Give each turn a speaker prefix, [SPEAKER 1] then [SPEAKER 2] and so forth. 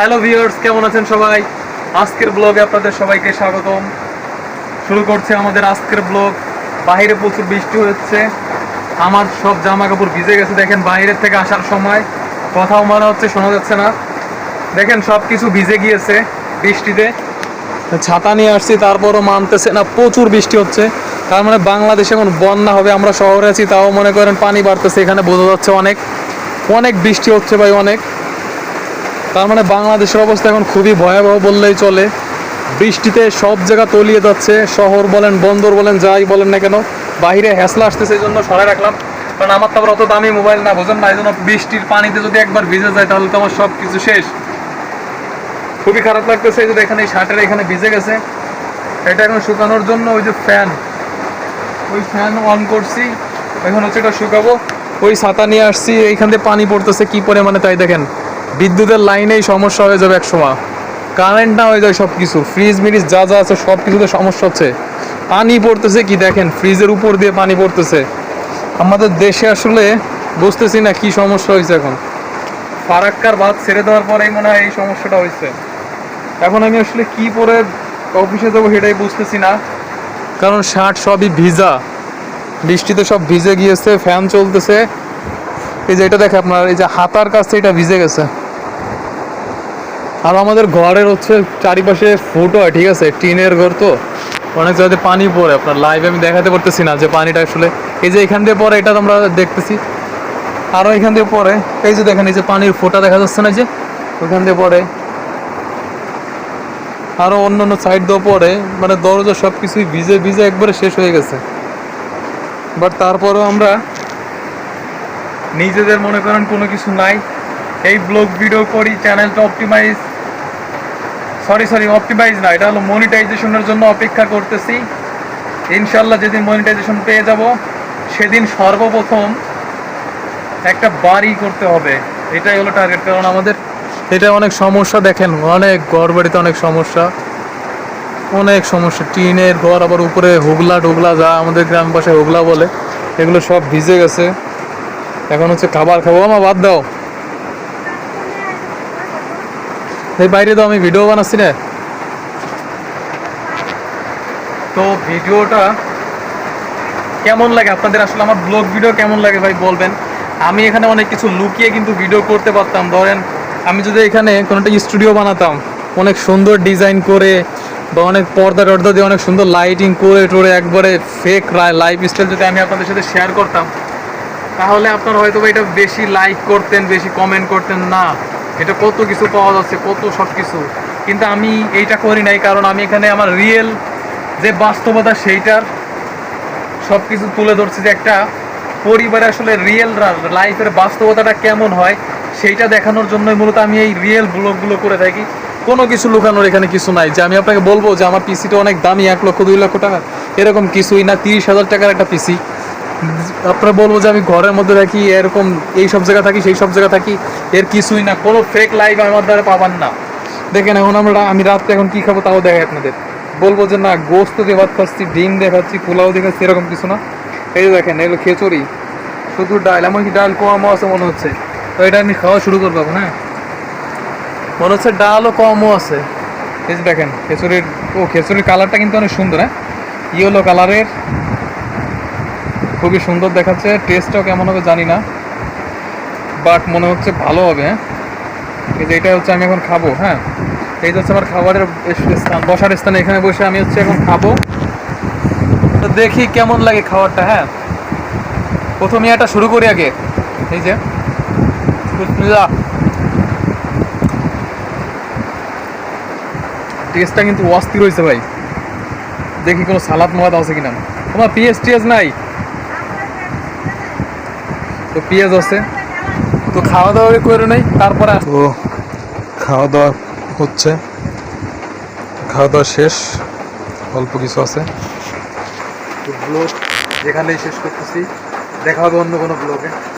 [SPEAKER 1] Hello viewers কেমন আছেন সবাই? আজকের ব্লগে আপনাদের সবাইকে স্বাগতম। শুরু করছে আমাদের আজকের ব্লগ বাইরে প্রচুর বৃষ্টি হচ্ছে। আমার সব জামা কাপড় ভিজে গেছে। দেখেন বাইরের থেকে আসার সময় কথাও মনে হচ্ছে, শোনা যাচ্ছে না। দেখেন সব কিছু ভিজে গিয়েছে বৃষ্টিতে। ছাতা নিয়ে আসছি, তারপরও মানতেছে না, প্রচুর বৃষ্টি হচ্ছে। তার মানে বাংলাদেশে এখন বন্যা হবে, আমরা শহরে আছি, তাও মনে করেন পানি বাড়তেছে, এখানে বোঝা যাচ্ছে অনেক। অনেক বৃষ্টি হচ্ছে ভাই, অনেক। তার মানে বাংলাদেশের অবস্থা এখন খুবই ভয়াবহ বললেই চলে। বৃষ্টিতে সব জায়গা তলিয়ে যাচ্ছে, শহর বলেন, বন্দর বলেন, যাই বলেন না কেন বাইরে হ্যাসলা আসতেছে এই জন্য সরাই রাখলাম। কারণ আমার তো আবার অত দামি মোবাইল না, বোঝেন না, এই জন্য বৃষ্টির পানিতে যদি একবার ভিজে যায়, তাহলে তো আমার সব কিছু শেষ। খুবই খারাপ লাগতেছে এই যে এখানে এই শার্টের এখানে ভিজে গেছে। এটা এখন শুকানোর জন্য ওই যে ফ্যান, ওই ফ্যান অন করছি। এখন হচ্ছে এটা শুকাবো। ওই ছাতা নিয়ে আসছি, এইখান দিয়ে পানি পড়তেছে কি পরিমাণে তাই দেখেন। বিদ্যুতের লাইনেই সমস্যা হয়ে যাবে এক সময় কারেন্ট না হয়ে যায় সব কিছু ফ্রিজ মিরিজ যা যা আছে সব কিছুতে সমস্যা হচ্ছে। পানি পড়তেছে কি দেখেন ফ্রিজের উপর দিয়ে পানি পড়তেছে। আমাদের দেশে আসলে বুঝতেছি না কি সমস্যা হয়েছে এখন। ফারাক্কার বাদ ছেড়ে দেওয়ার পরেই মনে হয় এই সমস্যাটা হয়েছে। এখন আমি আসলে কি পরে অফিসে যাব সেটাই বুঝতেছি না। কারণ শার্ট সবই ভিজা। বৃষ্টিতে সব ভিজে গিয়েছে ফ্যান চলতেছে। এই যে এটা দেখে আপনার, এই যে হাতার কাছে এটা ভিজে গেছে। আর আমাদের ঘরের হচ্ছে চারিপাশে ফুটো হয়, ঠিক আছে? টিনের ঘর তো। অনেক জায়গাতে পানি পড়ে, আপনার লাইভ আমি দেখাতে পারতেছি না যে পানিটা আসলে। এই যে এখান দিয়ে পরে এটা আমরা দেখতেছি। আরও এখান দিয়ে পরে এই যে দেখেন, এই যে পানির ফোঁটা দেখা যাচ্ছে না যে? ওইখান দিয়ে পরে আরও অন্য অন্য সাইড দিয়ে পরে মানে দরজা সব কিছুই ভিজে ভিজে একবারে শেষ হয়ে গেছে। বাট তারপরেও আমরা নিজেদের মনে করেন কোনো কিছু নাই। এই ব্লগ ভিডিও করি চ্যানেলটা অপটিমাইজ সরি সরি অপটিমাইজ না। এটা হলো মনিটাইজেশনের জন্য অপেক্ষা করতেছি। ইনশাল্লাহ যেদিন মনিটাইজেশন পেয়ে যাব, সেদিন সর্বপ্রথম একটা বাড়ি করতে হবে। এটাই হলো টার্গেট কারণ আমাদের এটা অনেক সমস্যা দেখেন, অনেক ঘর বাড়িতে অনেক সমস্যা। অনেক সমস্যা। টিনের ঘর আবার উপরে হুগলা টুগলা, যা আমাদের গ্রাম পাশে হুগলা বলে, এগুলো সব ভিজে গেছে। এখন হচ্ছে খাবার খাব। আমার বাদ দাও। এই বাইরে তো আমি ভিডিও বানাচ্ছি না। তো ভিডিওটা কেমন লাগে? আপনাদের আসলে আমার ব্লগ ভিডিও কেমন লাগে ভাই বলবেন। আমি এখানে অনেক কিছু লুকিয়ে কিন্তু ভিডিও করতে পারতাম। ধরেন, আমি যদি এখানে কোনো একটা স্টুডিও বানাতাম, অনেক সুন্দর ডিজাইন করে বা অনেক পর্দা টর্দা দিয়ে অনেক সুন্দর লাইটিং করে টোরে একবারে ফেক লাইফ স্টাইল যদি আমি আপনাদের সাথে শেয়ার করতাম, তাহলে আপনারা হয়তো এটা বেশি লাইক করতেন, বেশি কমেন্ট করতেন না। এটা কত কিছু পাওয়া যাচ্ছে, কত সব কিছু কিন্তু আমি এইটা করি নাই, কারণ আমি এখানে আমার রিয়েল যে বাস্তবতা সেইটার সব কিছু তুলে ধরছি যে একটা পরিবারে আসলে রিয়েল লাইফের বাস্তবতাটা কেমন হয়, সেইটা দেখানোর জন্যই মূলত আমি এই রিয়েল ব্লগগুলো করে থাকি। কোনো কিছু লুকানোর এখানে কিছু নাই। যে আমি আপনাকে বলব যে আমার পিসিটা অনেক দামি, এক লক্ষ, দুই লক্ষ টাকা এরকম কিছুই না, তিরিশ হাজার টাকার একটা পিসি আপনারা বলব যে আমি ঘরের মধ্যে থাকি, এরকম এই সব জায়গা থাকি, সেই সব জায়গা থাকি, এর কিছুই না। কোনো ফেক লাইফ আমার দ্বারা পাবেন না। দেখেন, এখন আমরা, আমি রাত্রে এখন কি খাব তাও দেখাই আপনাদের। বলব যে না, গোস্ত দিয়ে ভাত খাচ্ছি, ডিম দেখাচ্ছি পোলাও দেখাচ্ছি এরকম কিছু না। এই যে দেখেন এগুলো খিচুড়ি। শুধু ডাল, এমনকি ডাল কমও আছে মনে হচ্ছে। তো এটা আমি খাওয়া শুরু করব এখন হ্যাঁ? মনে হচ্ছে ডালও কমও আছে। এই যে দেখেন, খিচুড়ির, ও খিচুড়ির কালারটা কিন্তু অনেক সুন্দর হ্যাঁ? ইয়েলো কালারের খুবই সুন্দর দেখাচ্ছে। টেস্টটাও কেমন হবে জানি না। বাট মনে হচ্ছে ভালো হবে হ্যাঁ? এই যে এটা হচ্ছে আমি এখন খাব হ্যাঁ? এই হচ্ছে আমার খাবারের স্থান, বসার স্থান এখানে বসে আমি হচ্ছে এখন খাব। তো দেখি কেমন লাগে খাবারটা হ্যাঁ? প্রথমে এটা শুরু করি আগে। এই যে। টেস্টটা কিন্তু অস্থির হয়েছে ভাই। দেখি কোনো সালাদ মালাদ আছে কিনা। তোমার পিএস টিএস নাই? তো পেঁয়াজ আছে। তো খাওয়া দাওয়া করে নেই তারপরে
[SPEAKER 2] তো খাওয়া দাওয়া হচ্ছে। খাওয়া দাওয়া শেষ অল্প কিছু আছে।
[SPEAKER 1] তো ব্লগ যেখানেই শেষ করতেছি। দেখা হবে অন্য কোনো ব্লগে